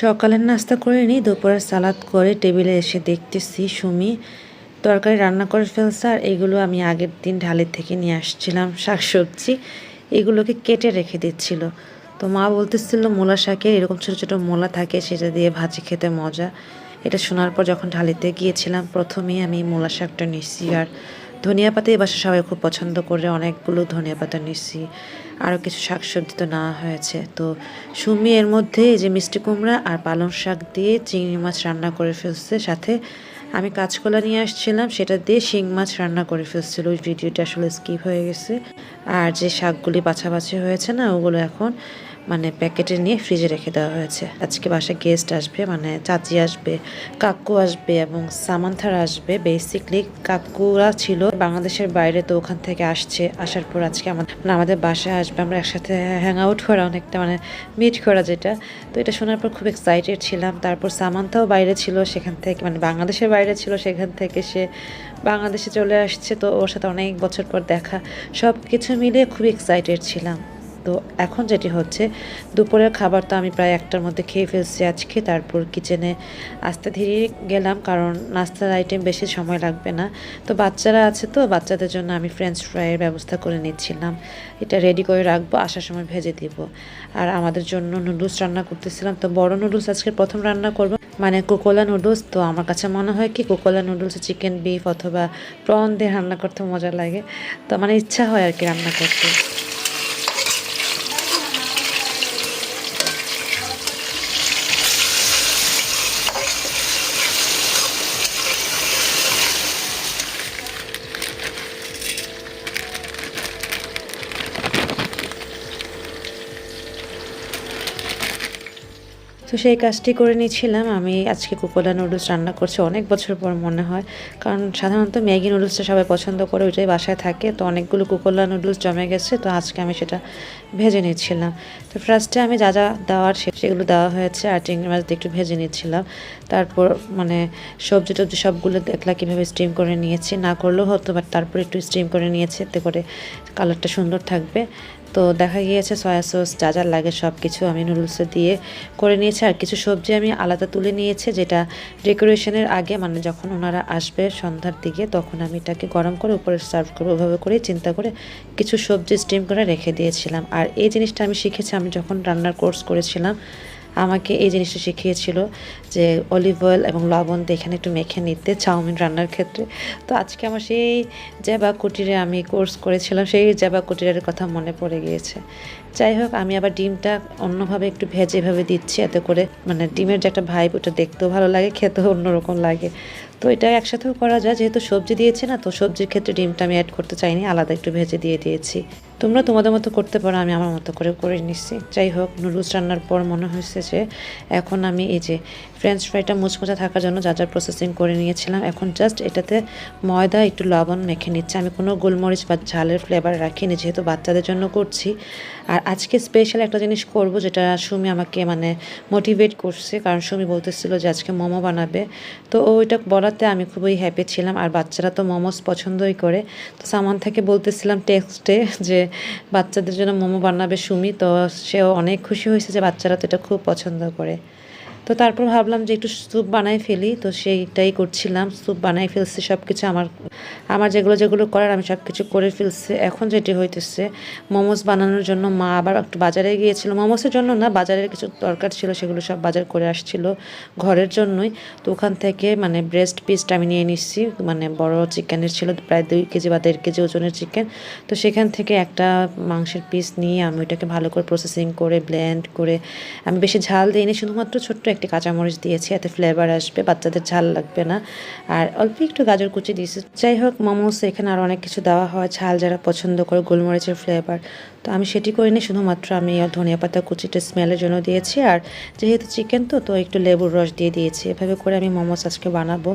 সকালের নাস্তা করে নিই, দুপুরের সালাদ করে টেবিলে এসে দেখতেছি সুমি তরকারি রান্না করে ফেলছে আর এগুলো আমি আগের দিন ঢালের থেকে নিয়ে আসছিলাম শাকসবজি। এগুলোকে কেটে রেখে দিচ্ছিল। তো মা বলতেছিল, মূলা শাকে এরকম ছোটো ছোটো মূলা থাকে, সেটা দিয়ে ভাজি খেতে মজা। এটা শোনার পর যখন ঢালিতে গিয়েছিলাম প্রথমেই আমি মূলা শাকটা নিচ্ছি আর ধনিয়া পাতা এই বাসা সবাই খুব পছন্দ করে, অনেকগুলো ধনিয়া পাতা নিচ্ছি আরও কিছু শাকসবজি তো নেওয়া হয়েছে। তো সুমি এর মধ্যে যে মিষ্টি কুমড়া আর পালং শাক দিয়ে চিংড়ি মাছ রান্না করে ফেলছে। সাথে আমি কাঁচকলা নিয়ে আসছিলাম, সেটা দিয়ে শিং মাছ রান্না করে ফেলছিল। ওই ভিডিওটা আসলে স্কিপ হয়ে গেছে। আর যে শাকগুলি বাছাবাছি হয়েছে না, ওগুলো এখন মানে প্যাকেটে নিয়ে ফ্রিজে রেখে দেওয়া হয়েছে। আজকে বাসায় গেস্ট আসবে মানে চাচি আসবে, কাকু আসবে এবং সামান্থার আসবে। বেসিকলি কাকুরা ছিল বাংলাদেশের বাইরে, তো ওখান থেকে আসছে। আসার পর আজকে আমাদের মানে আমাদের বাসায় আসবে। আমরা একসাথে হ্যাং আউট করা অনেকটা মানে মিট করা যেটা। তো এটা শোনার পর খুব এক্সাইটেড ছিলাম। তারপর সামান্থাও বাইরে ছিল সেখান থেকে মানে বাংলাদেশের বাইরে ছিল সেখান থেকে সে বাংলাদেশে চলে আসছে। তো ওর সাথে অনেক বছর পর দেখা। সব কিছু মিলিয়ে খুব এক্সাইটেড ছিলাম। তো এখন যেটি হচ্ছে, দুপুরের খাবার তো আমি প্রায় একটার মধ্যে খেয়ে ফেলছি আজকে। তারপর কিচেনে আস্তে ধীরে গেলাম কারণ নাস্তার আইটেম বেশি সময় লাগবে না। তো বাচ্চারা আছে তো, বাচ্চাদের জন্য আমি ফ্রেঞ্চ ফ্রাইয়ের ব্যবস্থা করে নিচ্ছিলাম। এটা রেডি করে রাখব, আসার সময় ভেজে দিব। আর আমাদের জন্য নুডলস রান্না করতেছিলাম। তো বড় নুডলস আজকে প্রথম রান্না করব মানে কোকোলা নুডলস তো আমার কাছে মনে হয় কি কোকোলা নুডলস চিকেন বিফ অথবা প্রন দিয়ে রান্না করতে মজা লাগে। তো মানে ইচ্ছা হয় আর কি রান্না করতে। সেই কাজটি করে নিয়েছিলাম। আমি আজকে কুকোলা নুডলস রান্না করছি অনেক বছর পর মনে হয়। কারণ সাধারণত ম্যাগি নুডলসটা সবাই পছন্দ করে, ওইটাই বাসায় থাকে। তো অনেকগুলো কুকোলা নুডলস জমে গেছে, তো আজকে আমি সেটা ভেজে নিচ্ছিলাম। তো ফার্স্টে আমি যা যা দেওয়ার সেগুলো দেওয়া হয়েছে আর চিংড়ি মাছ একটু ভেজে নিচ্ছিলাম। তারপর মানে সবজি টবজি সবগুলো দেখলা কীভাবে স্টিম করে নিয়েছি। না করলেও হতো বাট তারপর একটু স্টিম করে নিয়েছি, এতে করে কালারটা সুন্দর থাকবে। তো দেখা গিয়েছে সয়া সস যা যা লাগে সব কিছু আমি নুডলসে দিয়ে করে নিয়েছি। আর কিছু সবজি আমি আলাদা তুলে নিয়েছি, যেটা ডেকোরেশনের আগে মানে যখন ওনারা আসবে সন্ধ্যার দিকে, তখন আমি এটাকে গরম করে উপরে সার্ভ করব, ওভাবে করে চিন্তা করে কিছু সবজি স্টিম করে রেখে দিয়েছিলাম। আর এই জিনিসটা আমি শিখেছি, আমি যখন রান্নার কোর্স করেছিলাম আমাকে এই জিনিসটা শিখিয়েছিল যে অলিভ অয়েল এবং লবণ দিয়ে এখানে একটু মেখে নিতে, চাউমিন রান্নার ক্ষেত্রে। তো আজকে আমার সেই জ্যাবা কুটিরে আমি কোর্স করেছিলাম, সেই জ্যাবা কুটিরের কথা মনে পড়ে গিয়েছে। যাই হোক, আমি আবার ডিমটা অন্যভাবে একটু ভেজেভাবে দিচ্ছি, এতে করে মানে ডিমের যে একটা ভাইব ওটা দেখতেও ভালো লাগে, খেতেও অন্যরকম লাগে। তো এটা একসাথেও করা যায়। যেহেতু সবজি দিয়েছি না, তো সবজির ক্ষেত্রে ডিমটা আমি অ্যাড করতে চাইনি, আলাদা একটু ভেজে দিয়ে দিয়েছি। তোমরা তোমাদের মতো করতে পারো, আমি আমার মতো করে করে নিচ্ছি। যাই হোক, নুডলস রান্নার পর মনে হয়েছে যে, এখন আমি এই যে ফ্রেঞ্চ ফ্রাইটা মুচমুচা থাকার জন্য যা যা প্রসেসিং করে নিয়েছিলাম, এখন জাস্ট এটাতে ময়দা, একটু লবণ মেখে নিচ্ছে। আমি কোনো গোলমরিচ বা ঝালের ফ্লেভার রাখিনি, যেহেতু বাচ্চাদের জন্য করছি। আর আজকে স্পেশাল একটা জিনিস করব, যেটা সুমি আমাকে মানে মোটিভেট করছে। কারণ সুমি বলতেছিল যে, আজকে মোমো বানাবে। তো ও ওইটা বলাতে আমি খুবই হ্যাপি ছিলাম, আর বাচ্চারা তো মোমোস পছন্দই করে। তো সামান থেকে বলতেছিলাম টেক্সটে যে, বাচ্চাদের জন্য মোমো বানাবে সুমি, তো সেও অনেক খুশি হয়েছে যে বাচ্চারা তো এটা খুব পছন্দ করে। তো তারপর ভাবলাম যে একটু স্যুপ বানাই ফেলি, তো সেইটাই করছিলাম। স্যুপ বানাই ফেলছি সব কিছু আমার আমার যেগুলো যেগুলো করার আমি সব কিছু করে ফেলছি। এখন যেটি হইতেছে, মোমোস বানানোর জন্য মা আবার একটু বাজারে গিয়েছিল। মোমোসের জন্য না, বাজারের কিছু দরকার ছিল, সেগুলো সব বাজার করে আসছিল ঘরের জন্যই। তো ওখান থেকে মানে ব্রেস্ট পিসটা আমি নিয়ে নিচ্ছি মানে বড় চিকেনের ছিল, প্রায় দুই কেজি বা দেড় কেজি ওজনের চিকেন। তো সেখান থেকে একটা মাংসের পিস নিয়ে আমি ওইটাকে ভালো করে প্রসেসিং করে ব্লেন্ড করে, আমি বেশি ঝাল দিইনি, শুধুমাত্র ছোট্ট একটি কাঁচামরিচ দিয়েছি, এতে ফ্লেভার আসবে, বাচ্চাদের ঝাল লাগবে না। আর অল্প একটু গাজর কুচি দিয়েছি। যাই হোক, মোমোস এখানে আরও অনেক কিছু দেওয়া হয়, ঝাল যারা পছন্দ করে গোলমরিচের ফ্লেভার তো আমি সেটি করিনি, শুধুমাত্র আমি ধনিয়া পাতা কুচিটা স্মেলের জন্য দিয়েছি। আর যেহেতু চিকেন তো তো একটু লেবুর রস দিয়ে দিয়েছি। এভাবে করে আমি মোমোস আজকে বানাবো।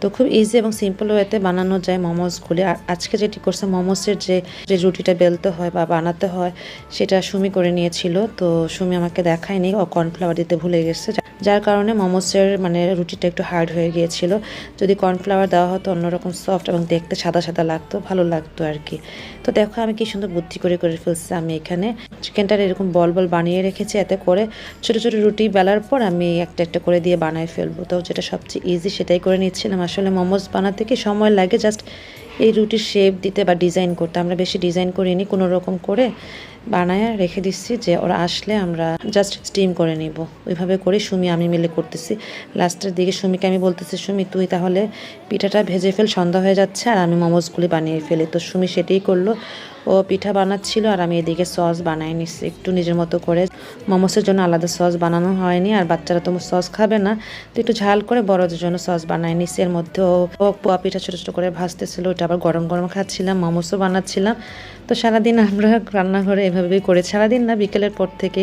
তো খুব ইজি এবং সিম্পল ওয়েতে বানানো যায় মোমোসগুলি। আর আজকে যেটি করছে, মোমোসের যে যে রুটিটা বেলতে হয় বা বানাতে হয়, সেটা সুমি করে নিয়েছিল। তো সুমি আমাকে দেখায়নি, ও কর্নফ্লাওয়ার দিতে ভুলে গেছে। যার কারণে মোমোসের মানে রুটিটা একটু হার্ড হয়ে গিয়েছিল। যদি কর্নফ্লাওয়ার দেওয়া হতো অন্যরকম সফট এবং দেখতে সাদা সাদা লাগতো, ভালো লাগতো আর কি তো দেখো আমি কি সুন্দর বুদ্ধি করে করে ফেলছি আমি এখানে। চিকেনটার এরকম বল বল বানিয়ে রেখেছি এতে করে ছোট ছোট রুটি বেলার পর আমি একটা একটা করে দিয়ে বানায় ফেলব। তো যেটা সবচেয়ে ইজি সেটাই করে নিচ্ছিলাম আসলে মোমোস বানাতে কি সময় লাগে? জাস্ট এই রুটির শেপ দিতে বা ডিজাইন করতে আমরা বেশি ডিজাইন করিনি, কোনো রকম করে বানায় রেখে দিচ্ছি যে ওরা আসলে আমরা জাস্ট স্টিম করে নিব। ওইভাবে করে সুমি, আমি মিলে করতেছি। লাস্টের দিকে সুমিকে আমি বলতেছি, সুমি, তুই তাহলে পিঠাটা ভেজে ফেল, সন্ধ্যা হয়ে যাচ্ছে, আর আমি মোমোজগুলি বানিয়ে ফেলি। তো সুমি সেটাই করল। ও পিঠা বানাচ্ছিল আর আমি এদিকে সস বানাই নিচ্ছি। একটু নিজের মতো করে। মোমোসের জন্য আলাদা সস বানানো হয়নি আর বাচ্চারা তো সস খাবে না। তো একটু ঝাল করে বড়দের জন্য সস বানাই নিচ্ছি। এর মধ্যে ও পোয়া পিঠা ছোটো ছোটো করে ভাজতেছিল। ওটা আবার গরম গরম খাচ্ছিলাম, মোমোসও বানাচ্ছিলাম। তো সারাদিন আমরা রান্নাঘরে এভাবেই করে, সারাদিন না, বিকেলের পর থেকে,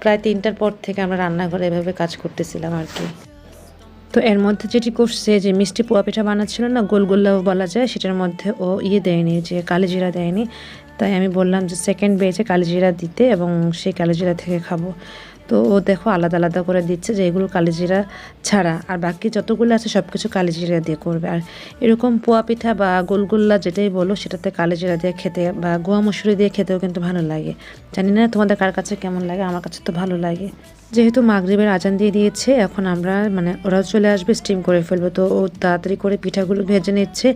প্রায় তিনটার পর থেকে আমরা রান্নাঘরে এভাবে কাজ করতেছিলাম আর কি। তো এর মধ্যে যেটি করছে যে মিষ্টি পোয়া পিঠা বানাচ্ছিল না গোলগোল্লাও বলা যায়, সেটার মধ্যে ও ইয়ে দেয়নি, যে কালিজিরা দেয়নি। তাই আমি বললাম যে সেকেন্ড বেজে কালিজিরা দিতে এবং সেই কালিজিরা থেকে খাব। তো দেখো আলাদা আলাদা করে দিচ্ছে যে এগুলো কালিজিরা ছাড়া। আর বাকি যতগুলো আছে সব কিছু কালিজিরা দিয়ে করবে। আর এরকম পোয়া পিঠা বা গোলগোল্লা যেটাই বলো, সেটাতে কালিজিরা দিয়ে খেতে বা গোয়া মসুরি দিয়ে খেতেও কিন্তু ভালো লাগে। জানি না তোমাদের কার কাছে কেমন লাগে, আমার কাছে তো ভালো লাগে। যেহেতু মাগরিবের আজান দিয়ে দিয়েছে, এখন আমরা মানে ওরাও চলে আসবে স্টিম করে ফেলব। তো ও তাড়াতাড়ি করে পিঠাগুলো ভেজে নিচ্ছে।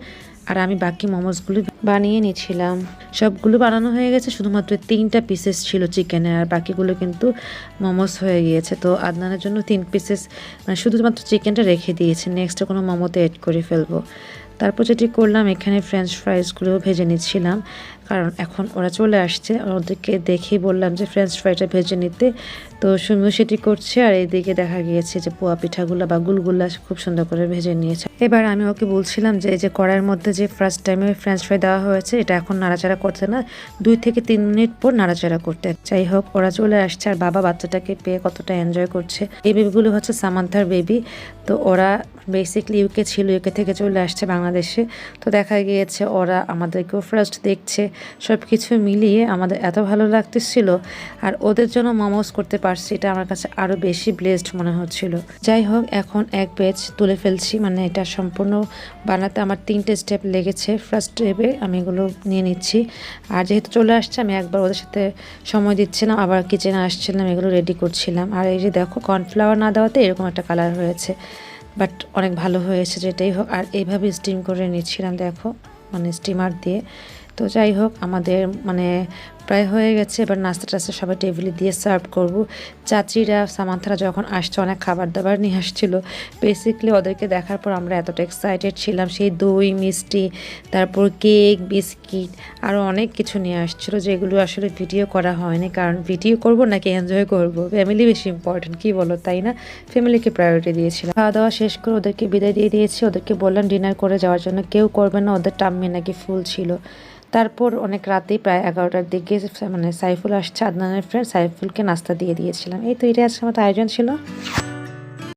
আর আমি বাকি মোমোসগুলো বানিয়ে নিয়েছিলাম। সবগুলো বানানো হয়ে গেছে, শুধুমাত্র তিনটা পিসেস ছিল চিকেনের আর বাকিগুলো কিন্তু মোমোস হয়ে গিয়েছে। তো আদনানের জন্য তিন পিসেস মানে শুধুমাত্র চিকেনটা রেখে দিয়েছে। নেক্সট কোনো মোমোতে এড করে ফেলব। তারপর যেটি করলাম, এখানে ফ্রেঞ্চ ফ্রাইসগুলো ভেজে নিচ্ছিলাম। কারণ এখন ওরা চলে আসছে। ওদেরকে দেখেই বললাম যে ফ্রেঞ্চ ফ্রাইটা ভেজে নিতে। তো সুমিও সেটি করছে। আর এইদিকে দেখা গিয়েছে যে পোয়া পিঠাগুলো বা গুলগুলা খুব সুন্দর করে ভেজে নিয়েছে। এবার আমি ওকে বলছিলাম যে এই যে কড়াইয়ের মধ্যে যে ফার্স্ট টাইমে ফ্রেঞ্চ ফ্রাই দেওয়া হয়েছে, এটা এখন নাড়াচাড়া করতে না, দুই থেকে তিন মিনিট পর নাড়াচাড়া করতে। যাই হোক, ওরা চলে আসছে। আর বাবা বাচ্চাটাকে পেয়ে কতটা এনজয় করছে। এই বেবিগুলো হচ্ছে সামান্থার বেবি তো ওরা বেসিকলি ইউকে ছিল ইউকে থেকে চলে আসছে বাংলাদেশে। তো দেখা গিয়েছে ওরা আমাদেরকেও ফার্স্ট দেখছে। সব কিছু মিলিয়ে আমাদের এত ভালো লাগতেছিল। আর ওদের জন্য মোমোস করতে পারছি, এটা আমার কাছে আরও বেশি ব্লেসড মনে হচ্ছিল। যাই হোক, এখন এক পেজ তুলে ফেলছি মানে এটা সম্পূর্ণ বানাতে আমার তিনটে স্টেপ লেগেছে। ফার্স্ট স্টেপে আমি এগুলো নিয়ে নিচ্ছি। আর যেহেতু চলে আসছে, আমি একবার ওদের সাথে সময় দিচ্ছিলাম, আবার কিচেনে আসছিলাম, এগুলো রেডি করছিলাম। আর এই যে দেখো কর্নফ্লাওয়ার না দেওয়াতে এরকম একটা কালার হয়েছে। বাট অনেক ভালো হয়েছে যেটাই হোক। আর এইভাবে স্টিম করে নিচ্ছিলাম, দেখো মানে স্টিমার দিয়ে। তো যাই হোক, আমাদের মানে প্রায় হয়ে গেছে। এবার নাস্তা টাস্তা সবাই টেবিলে দিয়ে সার্ভ করব। চাচিরা, সামান্থারা যখন আসছে, অনেক খাবার দাবার নিয়ে আসছিল। বেসিকলি ওদেরকে দেখার পর আমরা এতটা এক্সাইটেড ছিলাম। সেই দই, মিষ্টি, তারপর কেক বিস্কিট আরও অনেক কিছু নিয়ে আসছিল, যেগুলো আসলে ভিডিও করা হয়নি। কারণ ভিডিও করব নাকি এনজয় করব? ফ্যামিলি বেশি ইম্পর্টেন্ট কি বলো, তাই না? ফ্যামিলিকে প্রায়োরিটি দিয়েছিলাম। খাওয়া দাওয়া শেষ করে ওদেরকে বিদায় দিয়ে দিয়েছি। ওদেরকে বললাম ডিনার করে যাওয়ার জন্য কেউ করবে না, ওদের টাম্মি নাকি ফুল ছিল। তারপর অনেক রাতেই প্রায় এগারোটার দিকে মানে সাইফুল আসছে আদনানের ফ্রেন্ড সাইফুলকে নাস্তা দিয়ে দিয়েছিলাম। এই তো এটাই আজকে আমার আয়োজন ছিল।